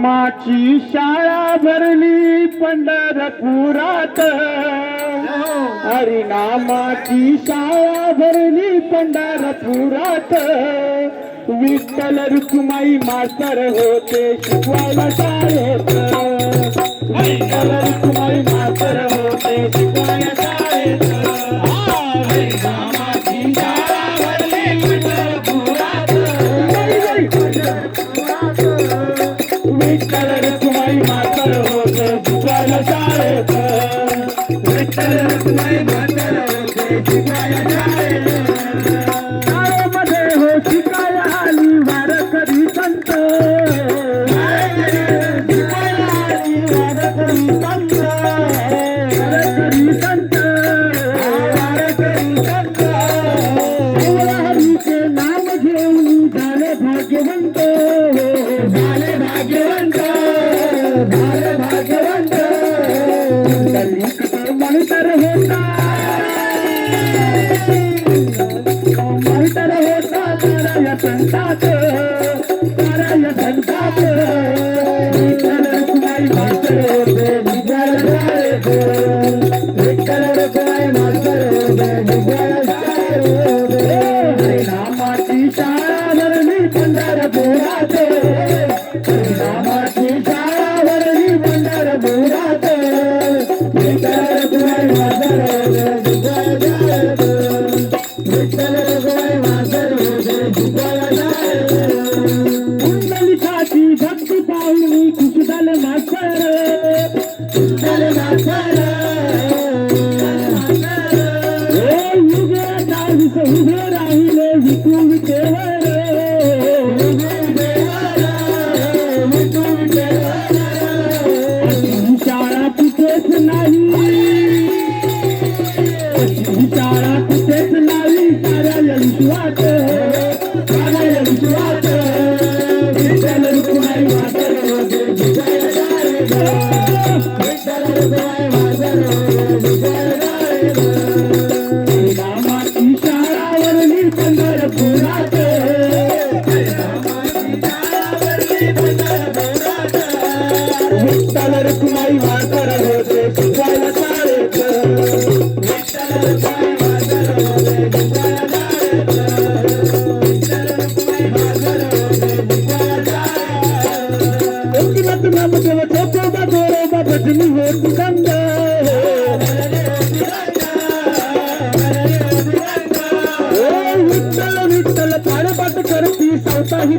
माची शाळा भरली पंढरपुरात. हरिनामाची शाळा भरली पंढरपुरात. विठ्ठल रुक्माई मास्तर होते शिकवायला शाळेत. विठ्ठल रुक्माई मास्तर भाग्यवंत भाग्यवंत भाग्यवंत मंतर होता. मंतर होता ताराय संतात ताराय संतात विठ्ठल रखुमाई मास्तर. राहिले विकून तेव्हा ही